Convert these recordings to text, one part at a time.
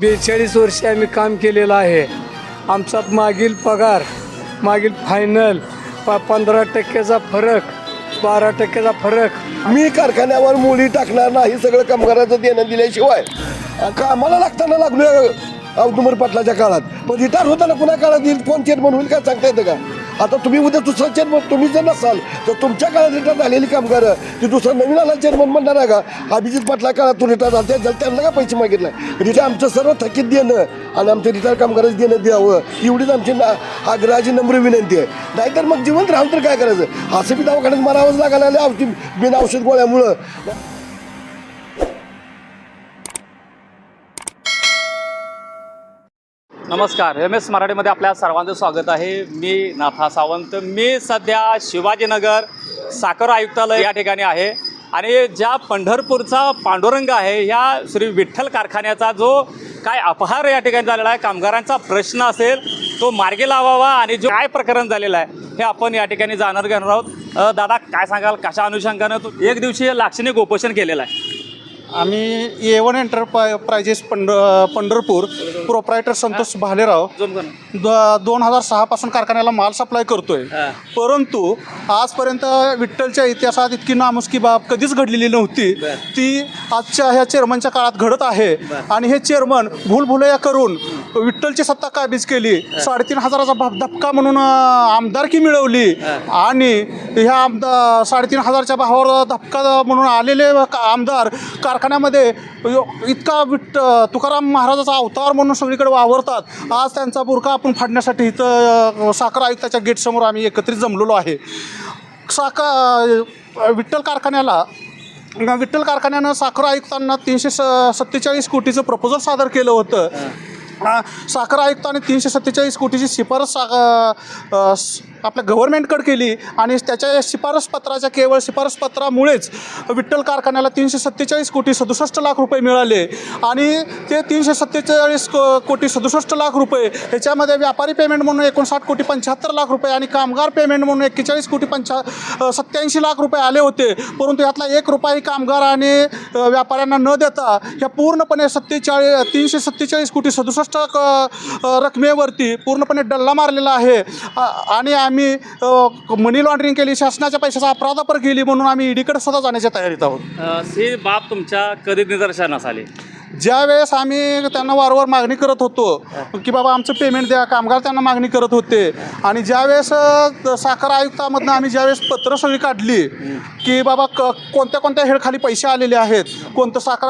बेचाळीस वर्षे आम्ही काम केलेलं आहे. आमचा मागील पगार मागील फायनल प पंधरा टक्क्याचा फरक बारा टक्क्याचा फरक. मी कारखान्यावर मुली टाकणार नाही सगळं कामगाराचं देणं दिल्याशिवाय. कामाला लागताना लागलो अवधूमर पाटलाच्या काळात. पण रिटायर होताना पुन्हा काळात येईल? कोण चेअरमन होईल काय सांगता येतं का? आता तुम्ही उद्या दुसरा चेअरमन तुम्ही जर नसाल तर तुमच्या काळात रिटायर झालेली कामगार ती दुसरा नवीन आला चेअरमन म्हणणार आहे का? अभिजित पाटला काळात तो रिटायर झाला त्या- त्यांना का पैसे मागितले? रिटायर आमचं सर्व थकीत देणं आणि आमच्या रिटायर कामगाराचं देणं द्यावं एवढीच आमची ना आग्रहाची नम्र विनंती आहे. नाहीतर मग जिवंत राहून तर काय करायचं? असं बी दवाखान्यात मारावंच लागायला लागलं औषध बिन औषध गोळ्यामुळं. नमस्कार एम एस मराठीमध्ये आपल्या सर्वांचं स्वागत आहे. मी नाथा सावंत. मी सध्या शिवाजीनगर साखर आयुक्तालय या ठिकाणी आहे. आणि ज्या पंढरपूरचा पांडुरंग आहे ह्या श्री विठ्ठल कारखान्याचा जो काय अपहार या ठिकाणी झालेला आहे कामगारांचा प्रश्न असेल तो मार्गी लावावा आणि जो काय प्रकरण झालेलं आहे हे आपण या ठिकाणी जाणार घेणार आहोत. दादा काय सांगाल? कशा अनुषंगानं तू एक दिवशी लाक्षणिक उपोषण केलेलं आहे? आम्ही ए वन एंटरप्रायजेस पंढ पंढरपूर प्रोप्रायटर संतोष भालेराव? द दोन हजार सहापासून कारखान्याला माल सप्लाय करतोय हा. परंतु आजपर्यंत विठ्ठलच्या इतिहासात इतकी नामुष्की बाब कधीच घडलेली नव्हती बर. ती आजच्या ह्या चेअरमनच्या काळात घडत आहे बर. आणि हे चेअरमन भूलभुलया करून विठ्ठलची सत्ता काबीज केली साडेतीन हजाराचा भाग धपका म्हणून अं, आमदारकी मिळवली आणि ह्या आमदार साडेतीन हजारच्या भावावर धपका म्हणून आलेले का- आमदार कारखान्यामध्ये इतका विठ्ठ तुकाराम महाराजाचा अवतार म्हणून सगळीकडे वावरतात. आज त्यांचा बुरका आपण फाडण्यासाठी इथं साखर आयुक्ताच्या गेटसमोर आम्ही एकत्रित जमलेलो आहे. साखर विठ्ठल कारखान्याला विठ्ठल कारखान्यानं साखर आयुक्तांना तीनशे स सत्तेचाळीस कोटीचं प्रपोजल सादर केलं होतं. साखर आयुक्ताने तीनशे सत्तेचाळीस कोटीची शिफारस स- आपल्या गव्हर्नमेंटकडे केली आणि त्याच्या शिफारसपत्राच्या केवळ शिफारसपत्रामुळेच विठ्ठल कारखान्याला तीनशे सत्तेचाळीस कोटी सदुसष्ट लाख रुपये मिळाले. आणि ते तीनशे सत्तेचाळीस को कोटी सदुसष्ट लाख रुपये ह्याच्यामध्ये व्यापारी पेमेंट म्हणून एकोणसाठ कोटी पंच्याहत्तर लाख रुपये आणि कामगार पेमेंट म्हणून एक्केचाळीस कोटी पंचा सत्त्याऐंशी सत्याऐंशी लाख रुपये आले होते. परंतु यातला एक रुपयाही कामगार आणि व्यापाऱ्यांना न देता ह्या पूर्णपणे सत्तेचाळीस तीनशे सत्तेचाळीस कोटी सदुसष्ट क- रकमेवरती पूर्णपणे डल्ला मारलेला आहे. आणि आम्ही मनी लॉन्ड्रिंग केली शासनाच्या पैशाचा अपराधापर केली म्हणून आम्ही ईडीकडे सुद्धा जाण्याच्या तयारीत आहोत. ही बाब तुमच्या कधी निदर्शनास आली? ज्या वेळेस आम्ही त्यांना वारंवार मागणी करत होतो की बाबा आमचं पेमेंट द्या कामगार त्यांना मागणी करत होते. आणि ज्यावेळेस साखर आयुक्तामधनं आम्ही ज्यावेळेस पत्र सगळी काढली की बाबा क कोणत्या कोणत्या हेडखाली पैसे आलेले आहेत कोणतं साखर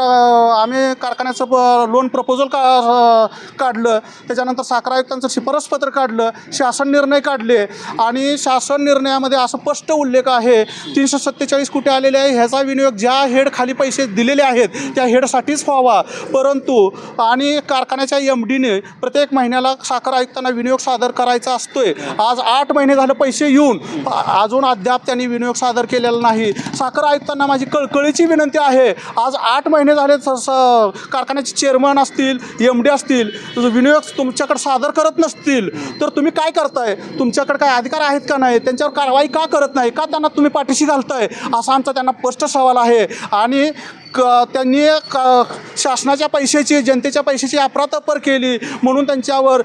आम्ही कारखान्याचं लोन प्रपोजल का काढलं त्याच्यानंतर साखर आयुक्तांचं शिफारस पत्र काढलं शासन निर्णय काढले आणि शासन निर्णयामध्ये असं स्पष्ट उल्लेख आहे तीनशे सत्तेचाळीस कुठे आलेले आहे ह्याचा विनियोग ज्या हेड खाली पैसे दिलेले आहेत त्या हेडसाठीच व्हावा. परंतु आणि कारखान्याच्या एम डीने प्रत्येक महिन्याला साखर आयुक्तांना विनियोग सादर करायचा असतोय. आज आठ महिने झाले पैसे येऊन अजून अद्याप त्यांनी विनियोग सादर केलेला नाही. साखर आयुक्तांना माझी कळकळीची विनंती आहे. आज आठ महिने झाले कारखान्याचे चेअरमन असतील एम डी असतील विनियोग तुमच्याकडे सादर करत नसतील. तर तुम्ही काय करताय? तुमच्याकडे काय अधिकार आहेत का नाही? त्यांच्यावर कारवाई का करत नाही? का त्यांना तुम्ही पाठीशी घालताय? असा आमचा त्यांना स्पष्ट सवाल आहे. आणि क त्यांनी क शासनाच्या पैशाची जनतेच्या पैशाची अफरातफर केली. म्हणून त्यांच्यावर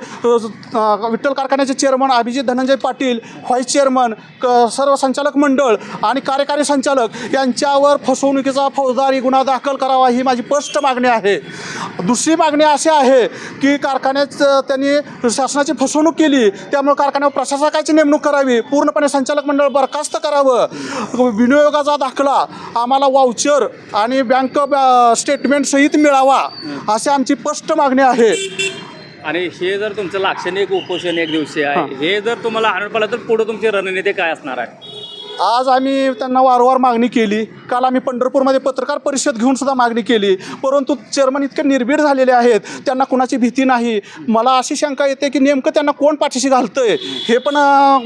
विठ्ठल कारखान्याचे chairman Abhijit Dhananjay Patil vice chairman क सर्व संचालक मंडळ आणि कार्यकारी संचालक यांच्यावर फसवणुकीचा फौजदारी गुन्हा दाखल करावा ही माझी स्पष्ट मागणी आहे. दुसरी मागणी अशी आहे की कारखान्यात त्यांनी शासनाची फसवणूक केली. त्यामुळे कारखान्यावर प्रशासकाची नेमणूक करावी. पूर्णपणे संचालक मंडळ बरखास्त करावं. विनियोगाचा दाखला आम्हाला वाउचर आणि बँक स्टेटमेंट सहित मिळावा अशी आमची स्पष्ट मागणी आहे. आणि हे जर तुमचं लाक्षणिक उपोषण एक दिवशी आहे हे. जर तुम्हाला आणून पाहिलं तर पुढे तुमची रणनीती काय असणार आहे? आज आम्ही त्यांना वारंवार मागणी केली. काल आम्ही पंढरपूरमध्ये पत्रकार परिषद घेऊन सुद्धा मागणी केली. परंतु चेअरमन इतके निर्भीड झालेले आहेत. त्यांना कुणाची भीती नाही. मला अशी शंका येते की नेमकं त्यांना कोण पाठीशी घालतंय? हे पण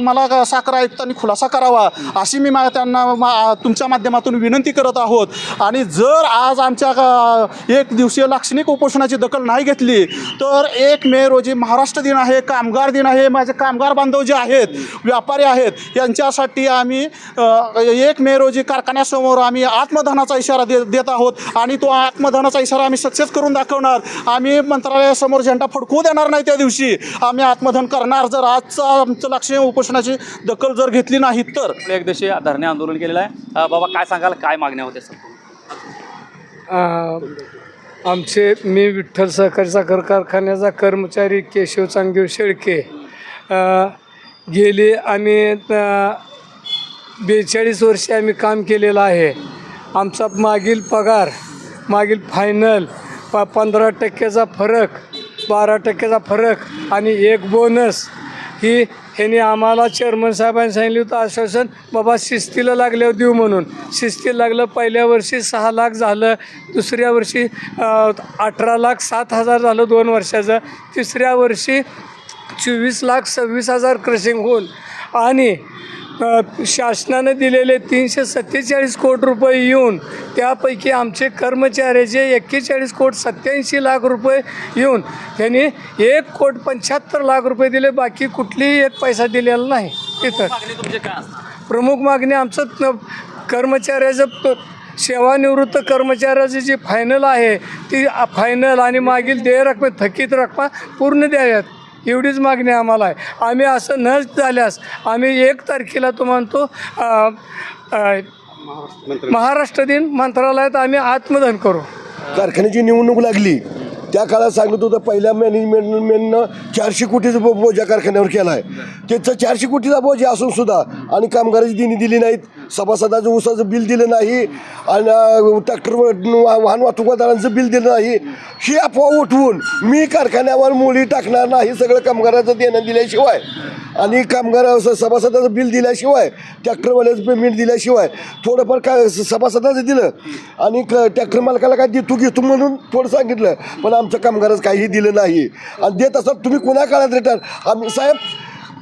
मला साखर आयुक्तांनी खुलासा करावा. अशी मी मा त्यांना मा तुमच्या माध्यमातून विनंती करत आहोत. आणि जर आज आमच्या एक दिवसीय लाक्षणिक उपोषणाची दखल नाही घेतली तर एक मे रोजी महाराष्ट्र दिन आहे कामगार दिन आहे. माझे कामगार बांधव जे आहेत व्यापारी आहेत यांच्यासाठी आम्ही एक मे रोजी कारखान्यासमोर आम्ही आत्मदहनाचा इशारा दे देत आहोत आणि तो आत्मदहनाचा इशारा आम्ही सक्सेस करून दाखवणार. आम्ही मंत्रालयासमोर झेंडा फडकवू देणार नाही त्या दिवशी. आम्ही आत्मदहन करणार. जर आजचं आमचं लक्ष्य उपोषणाची दखल जर घेतली नाही तर. एक दिवशी धरणे आंदोलन केलेलं आहे. बाबा काय सांगाल? काय मागण्या होत्या सर? आमचे मी विठ्ठल सहकारी साखर कारखान्याचा कर्मचारी केशव चांगदेव शेळके. गेली आम्ही बेचाळीस वर्षे आम्ही काम केलेलं आहे. आमचा मागील पगार मागील फायनल प पंधरा टक्क्याचा फरक बारा टक्क्याचा फरक आणि एक बोनस ही ह्याने आम्हाला चेअरमन साहेबांनी सांगितलं होतं आश्वासन बाबा शिस्तीला लागल्यावर देऊ म्हणून. शिस्तीला लागलं पहिल्या वर्षी सहा लाख झालं दुसऱ्या वर्षी अठरा लाख सात हजार झालं दोन वर्षाचं तिसऱ्या वर्षी चोवीस लाख सव्वीस हजार क्रशिंग होऊन आणि शासनानं दिलेले तीनशे सत्तेचाळीस कोटी रुपये येऊन त्यापैकी आमचे कर्मचाऱ्याचे एक्केचाळीस कोट सत्याऐंशी लाख रुपये येऊन त्यांनी एक कोट पंच्याहत्तर लाख रुपये दिले बाकी कुठलीही एक पैसा दिलेला नाही. असणार प्रमुख मागणी आमचं कर्मचाऱ्याचं प- सेवानिवृत्त कर्मचाऱ्याची जी फायनल आहे ती फायनल आणि मागील देय रकमे थकीत रकमा पूर्ण द्याव्यात. एवढीच मागणी आम्हाला आहे. आम्ही असं न झाल्यास आम्ही एक तारखेला तो म्हणतो महाराष्ट्र दिन मंत्रालयात आम्ही आत्मदहन करू. कारखान्याची निवडणूक लागली. त्या काळात सांगत होतं पहिल्या मॅनेजमेंटनं चारशे कोटीचा बो- बोजा कारखान्यावर केला आहे त्याचं चारशे कोटीचा बोजा असून सुद्धा आणि कामगाराची दिनी दिली नाहीत. सभासदाचं ऊसाचं बिल दिलं नाही आणि ट्रॅक्टर वाहन वाहतूकदारांचं बिल दिलं नाही. ही अफवा उठवून मी कारखान्यावर मुली टाकणार नाही सगळं कामगाराचं देणं दिल्याशिवाय. आणि कामगार सभासदाचं बिल दिल्याशिवाय ट्रॅक्टरवाल्याचं पेमेंट दिल्याशिवाय थोडंफार काय सभासदाचं दिलं. आणि क ट्रॅक्टर मालकाला काय देतो घेतो म्हणून थोडं सांगितलं पण आमच्या कामगाराचं काहीही दिलं नाही. आणि देत असतात तुम्ही कुणा काळात रिटायर? आम्ही साहेब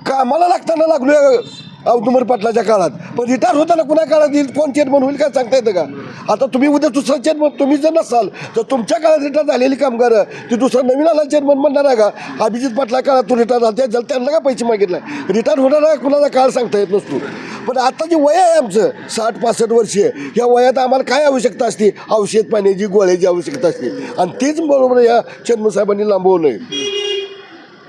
कामाला लागताना लागलो औदुंबर पाटलाच्या काळात. पण रिटायर होताना कुणा काळात येईल? कोण चेअरमन होईल काय सांगता येतं का? आता तुम्ही उद्या दुसरा चेअरमन तुम्ही जर नसाल तर तुमच्या काळात रिटायर झालेली कामगार ती दुसरा नवीन आला चेअरमन म्हणणार आहे का? अभिजित पाटला काळात तो रिटायर झाला त्या त्यांना का पैसे मागितला? रिटायर होणार कुणाला काळ सांगता येत नसतो. पण आता जे वय आहे आमचं साठ पासष्ट वर्षीय या वयात आम्हाला काय आवश्यकता असते? औषध पाण्याची गोळ्याची आवश्यकता असते. आणि तीच बरोबर या चेअरमन साहेबांनी लांबवू नये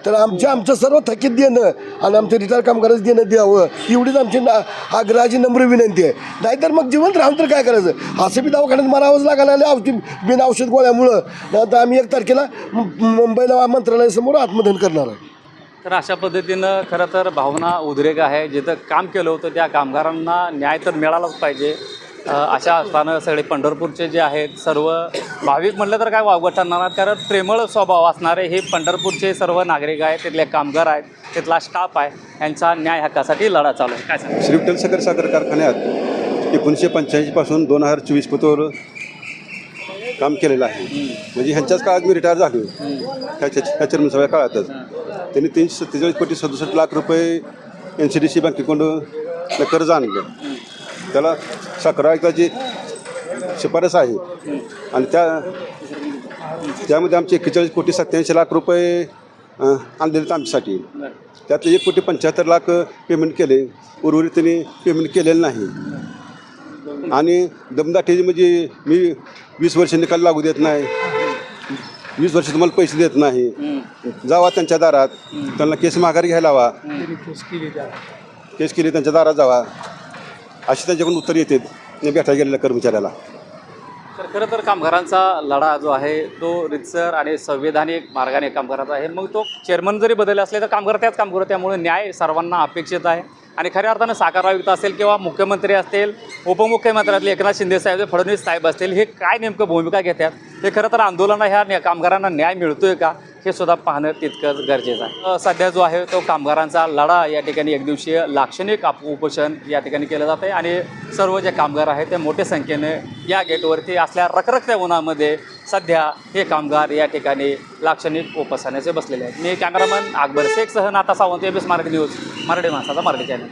तर आमच्या आमचं सर्व थकीत देणं आणि आमचं रिटायर कामगारच देणं द्यावं एवढीच आमची ना आग्रहाची नम्र विनंती आहे. नाहीतर मग जिवंत राहून तर काय करायचं? असं बी दवाखान्यात मारावंच लागायला आले औषध बिन औषध गोळ्यामुळं. आता आम्ही एक तारखेला मुंबईला मंत्रालयासमोर आत्मदहन करणार आहे. तर अशा पद्धतीनं खरं तर भावना उद्रेक आहे. जिथं काम केलं होतं त्या कामगारांना न्याय तर मिळालाच पाहिजे. अशा असताना सगळे पंढरपूरचे जे आहेत सर्व भाविक म्हटलं तर काय वावगं ठरणार कारण प्रेमळ स्वभाव असणारे हे पंढरपूरचे सर्व नागरिक आहेत तिथले कामगार आहेत तिथला स्टाफ आहे यांचा न्याय हक्कासाठी लढा चालू आहे. काय सांगा श्री विठ्ठल साखर साखर कारखान्यात एकोणीसशे पंच्याऐंशीपासून दोन हजार चोवीस पतोवर काम केलेलं आहे. म्हणजे ह्यांच्याच काळात मी रिटायर झालो. ह्याच्या ह्या चर्मसभा काळातच. त्यांनी तीनशे सत्तेचाळीस कोटी सदुसष्ट लाख रुपये एन सी डी सी बँकेकडून कर्ज आणलं. त्याला साखर आयुक्ताची शिफारस आहे. आणि त्या त्यामध्ये आमचे एक्केचाळीस कोटी सत्याऐंशी लाख रुपये आणलेले आहेत आमच्यासाठी. त्यातले एक कोटी पंच्याहत्तर लाख पेमेंट केले. उर्वरित त्यांनी पेमेंट केलेलं नाही. आणि दमदाटी म्हणजे मी वीस वर्ष निकाल लागू देत नाही. वीस वर्ष तुम्हाला पैसे देत नाही. जावा त्यांच्या दारात. त्यांना केस माघार घ्यायला हवा केस केली त्यांच्या दारात जावा. अशी त्यांच्याकडून उत्तर येते भेटायला गेलेल्या कर्मचाऱ्याला. तर खरं तर कामगारांचा लढा जो आहे तो रितसर आणि संवैधानिक मार्गाने कामगारांचा आहे. मग तो चेअरमन जरी बदलले असले तर कामगार त्याच काम करतो त्यामुळे न्याय सर्वांना अपेक्षित आहे. आणि खऱ्या अर्थानं साकार आयुक्त असेल किंवा मुख्यमंत्री असतील उपमुख्यमंत्र्यातले एकनाथ शिंदे साहेब फडणवीस साहेब असतील हे काय नेमकं भूमिका घेतात? हे खरं तर आंदोलन ह्या न्या- कामगारांना न्याय मिळतोय का? हे सुद्धा पाहणं तितकंच गरजेचं आहे. सध्या जो आहे तो कामगारांचा लढा या ठिकाणी एक दिवशीय लाक्षणिक आप उपोषण या ठिकाणी केलं जातं आहे आणि सर्व जे कामगार आहेत ते मोठ्या संख्येने या गेटवरती असल्या रखरखत्या उन्हामध्ये सध्या हे कामगार या ठिकाणी लाक्षणिक उपसण्याचे बसलेले आहेत. मी कॅमेरामन अकबर शेख सह नाता सावंत एबीएस मार्ग न्यूज मराठी माणसाचा मराठी चॅनल